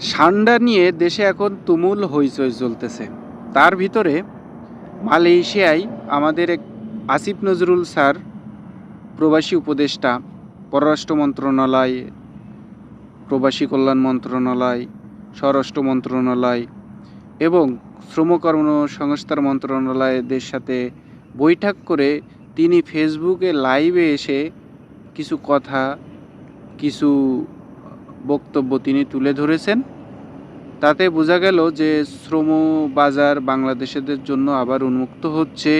সান্ডা নিয়ে দেশে এখন তুমুল হইচই চলতেছে। তার ভিতরে মালয়েশিয়ায় আমাদের এক আসিফ নজরুল স্যার, প্রবাসী উপদেষ্টা, পররাষ্ট্র মন্ত্রণালয়, প্রবাসী কল্যাণ মন্ত্রণালয়, স্বরাষ্ট্র মন্ত্রণালয় এবং শ্রম কর্মসংস্থান মন্ত্রণালয়দের সাথে বৈঠক করে তিনি ফেসবুকে লাইভে এসে কিছু কথা, কিছু বক্তব্য তিনি তুলে ধরেছেন। তাতে বোঝা গেল যে শ্রম বাজার বাংলাদেশিদের জন্য আবার উন্মুক্ত হচ্ছে,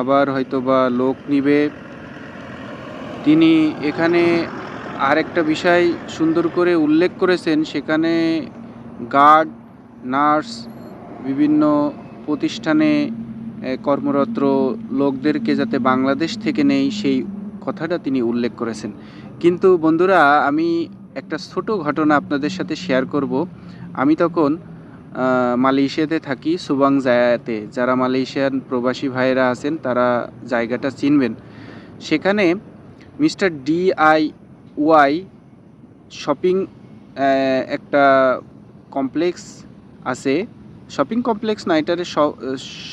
আবার হয়তোবা লোক নিবে। তিনি এখানে আরেকটা বিষয় সুন্দর করে উল্লেখ করেছেন, সেখানে গার্ড, নার্স, বিভিন্ন প্রতিষ্ঠানে কর্মরত লোকদেরকে যাতে বাংলাদেশ থেকে নেই, সেই কথাটা তিনি উল্লেখ করেছেন। কিন্তু বন্ধুরা, আমি একটা ছোট ঘটনা আপনাদের সাথে শেয়ার করব। আমি তখন মালয়েশিয়াতে থাকি, সুবাং জায়াতে। যারা মালয়েশিয়ান প্রবাসী ভাইয়েরা আছেন, তারা জায়গাটা চিনবেন। সেখানে mister D I Y shopping একটা কমপ্লেক্স আছে। শপিং কমপ্লেক্স না এটারে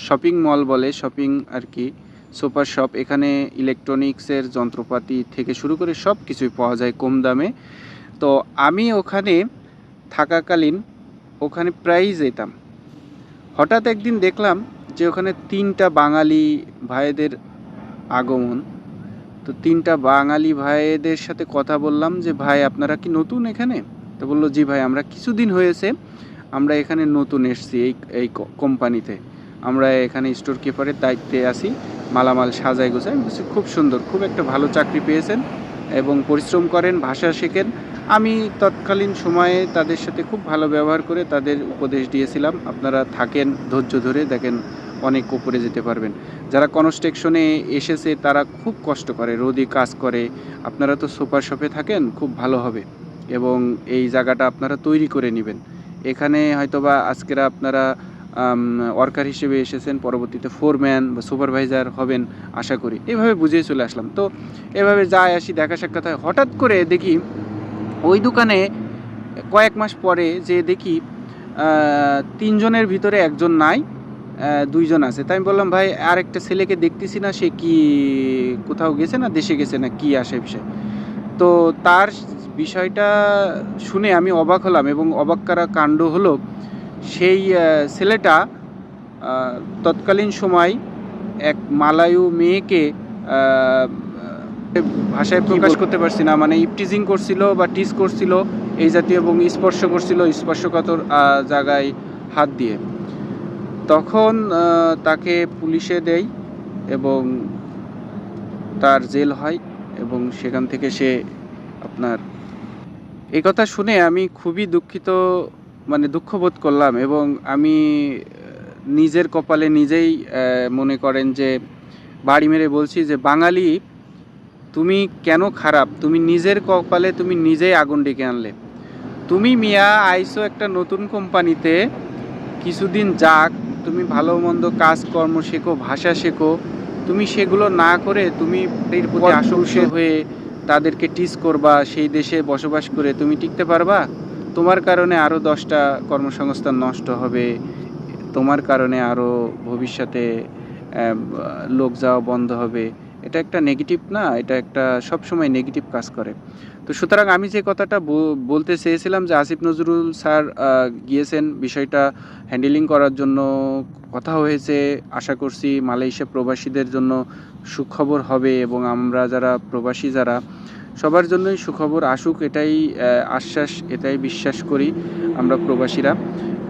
শপিং মল বলে, শপিং আর কি। সুপার শপ, এখানে ইলেকট্রনিক্সের যন্ত্রপাতি থেকে শুরু করে সব কিছুই পাওয়া যায় কম দামে। তো আমি ওখানে থাকাকালীন ওখানে প্রায়ই যেতাম। হঠাৎ একদিন দেখলাম যে ওখানে তিনটা বাঙালি ভাইদের আগমন। তো তিনটা বাঙালি ভাইদের সাথে কথা বললাম যে, ভাই, আপনারা কি নতুন এখানে? তো বলল, জি ভাই, আমরা কিছুদিন হয়েছে, আমরা এখানে নতুন এসেছি এই এই কোম্পানিতে। আমরা এখানে স্টোর কিপারের দায়িত্বে আছি। মালামাল আমি বলছি, খুব সুন্দর খুব একটা ভালো চাকরি পেয়েছেন এবং পরিশ্রম করেন ভাষা শেখেন। আমি তৎকালীন সময়ে তাদের সাথে খুব ভালো ব্যবহার করে তাদের উপদেশ দিয়েছিলাম। আপনারা থাকেন ধৈর্য ধরে দেখেন অনেক উপরে যেতে পারবেন। যারা কনস্ট্রাকশনে এসেছে তারা খুব কষ্ট করে রোদে কাজ করে। আপনারা তো সুপার শপে থাকেন খুব ভালো হবে। এবং এই জায়গাটা আপনারা তৈরি করে নেবেন। এখানে হয়তোবা আজকেরা আপনারা ওয়ার্কার হিসেবে এসেছেন, পরবর্তীতে ফোরম্যান বা সুপারভাইজার হবেন আশা করি। এভাবে বুঝিয়ে চলে আসলাম। তো এভাবে যাই আসি, দেখা সাক্ষাৎ হয়। হঠাৎ করে দেখি ওই দোকানে কয়েক মাস পরে যে দেখি তিনজনের ভিতরে একজন নাই দুইজন আছে। তাই আমি বললাম, ভাই, আরেকটা ছেলেকে দেখতেছি না, সে কি কোথাও গেছে না দেশে গেছে না কি আসে বিষয়? তো তার বিষয়টা শুনে আমি অবাক হলাম এবং অবাক করা কাণ্ড হলো সেই ছেলেটা তৎকালীন সময় এক মালায়ু মেয়েকে ভাষায় প্রকাশ করতে পারছি না। মানে ইপটিজিং করছিল বা টিস করছিল এই জাতীয় এবং স্পর্শ করছিল স্পর্শকাতর জায়গায় হাত দিয়ে। তখন তাকে পুলিশে দেয় এবং তার জেল হয় এবং সেখান থেকে সে আপনার এই কথা শুনে আমি খুবই দুঃখিত মানে দুঃখবোধ করলাম এবং আমি নিজের কপালে নিজেই মনে করেন যে বাড়ি মেরে বলছি যে বাঙালি তুমি কেন খারাপ? তুমি নিজের কপালে তুমি নিজেই আগুন ডেকে আনলে। তুমি মিয়া আইসো একটা নতুন কোম্পানিতে। কিছুদিন যাক তুমি ভালো মন্দ কাজকর্ম শেখো ভাষা শেখো। তুমি সেগুলো না করে তুমি এর প্রতি হয়ে তাদেরকে টিস করবা সেই দেশে বসবাস করে। তুমি টিকতে পারবা? তোমার কারণে আরও দশটা কর্মসংস্থান নষ্ট হবে, তোমার কারণে আরও ভবিষ্যতে লোক যাওয়া বন্ধ হবে, এটা একটা নেগেটিভ না? এটা একটা সবসময় নেগেটিভ কাজ করে। তো সুতরাং আমি যে কথাটা বলতে চেয়েছিলাম যে আসিফ নজরুল স্যার গিয়েছেন, বিষয়টা হ্যান্ডেলিং করার জন্য কথা হয়েছে। আশা করছি মালয়েশিয়া প্রবাসীদের জন্য সুখবর হবে এবং আমরা যারা প্রবাসী যারা সবার জন্যই সুখবর আসুক, এটাই আশ্বাস, এটাই বিশ্বাস করি আমরা প্রবাসীরা।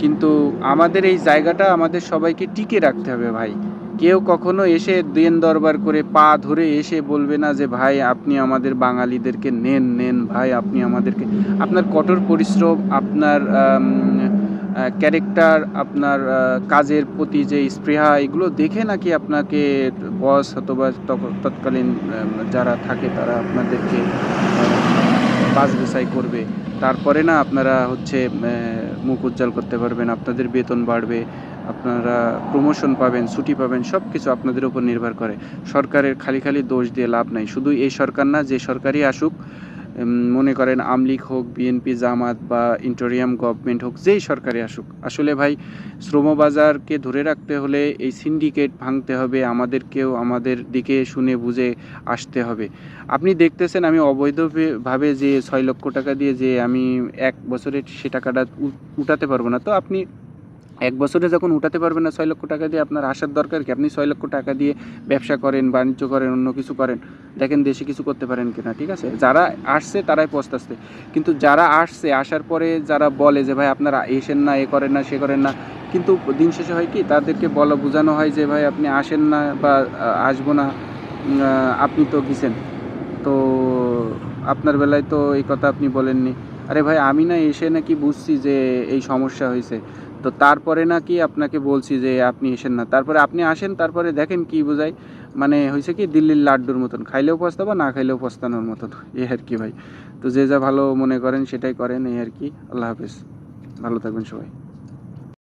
কিন্তু আমাদের এই জায়গাটা আমাদের সবাইকে টিকে রাখতে হবে ভাই। কেউ কখনো এসে দেন দরবার করে পা ধরে এসে বলবে না যে, ভাই, আপনি আমাদের বাঙালিদেরকে নেন নেন, ভাই, আপনি আমাদেরকে আপনার কঠোর পরিশ্রম, আপনার ক্যারেক্টার আপনার কাজের প্রতি যে স্পৃহা, এগুলো দেখে নাকি আপনাকে বস অথবা তৎকালীন যারা থাকে তারা আপনাদেরকে বাস বেসাই করবে। তারপরে না আপনারা হচ্ছে মুখ উজ্জ্বল করতে পারবেন, আপনাদের বেতন বাড়বে, আপনারা প্রমোশন পাবেন, ছুটি পাবেন সব কিছু আপনাদের উপর নির্ভর করে। সরকারের খালি খালি দোষ দিয়ে লাভ নাই। শুধু এই সরকার না, যে সরকারই আসুক মনে করেন আমলিক হোক বিএনপি জামাত বা ইন্টোরিয়াম গভর্নমেন্ট হোক, যেই সরকারি আসুক। আসলে ভাই, শ্রমবাজারকে ধরে রাখতে হলে এই সিন্ডিকেট ভাঙতে হবে, আমাদেরকেও আমাদের দিকে শুনে বুঝে আসতে হবে। আপনি দেখতেছেন আমি অবৈধভাবে যে ছয় লক্ষ টাকা দিয়ে যে আমি এক বছরে সে টাকাটা উঠাতে পারব না। তো আপনি এক বছরে যখন উঠাতে পারবেন না ছয় লক্ষ টাকা দিয়ে, আপনার আসার দরকার কি? আপনি ছয় লক্ষ টাকা দিয়ে ব্যবসা করেন, বাণিজ্য করেন, অন্য কিছু করেন। দেখেন দেশে কিছু করতে পারেন কিনা ঠিক আছে? যারা আসছে, তারাই পস্তাচ্ছে। কিন্তু যারা আসছে, আসার পরে যারা বলে যে, ভাই, আপনারা এসেন না, এ করেন না, সে করেন না, কিন্তু দিন শেষে হয় কি? তাদেরকে বলা, বোঝানো হয় যে, ভাই, আপনি আসেন না বা আসব না আপনি তো গেছেন। তো আপনার বেলায় তো এই কথা আপনি বলেননি। আরে ভাই, আমি না এসে নাকি বুঝছি যে, এই সমস্যা হয়েছে। তো তারপরে নাকি আপনাকে বলছি যে আপনি এসেন না। তারপরে আপনি আসেন, তারপরে দেখেন কি বোঝায়। মানে হয়েছে কি, দিল্লির লাড্ডুর মতন। খাইলেও পস্তাবো, না খাইলেও পস্তানোর মতন এই আর কি ভাই। তো যে যা ভালো মনে করেন, সেটাই করেন এই আর কি। আল্লাহ হাফেজ। ভালো থাকবেন সবাই।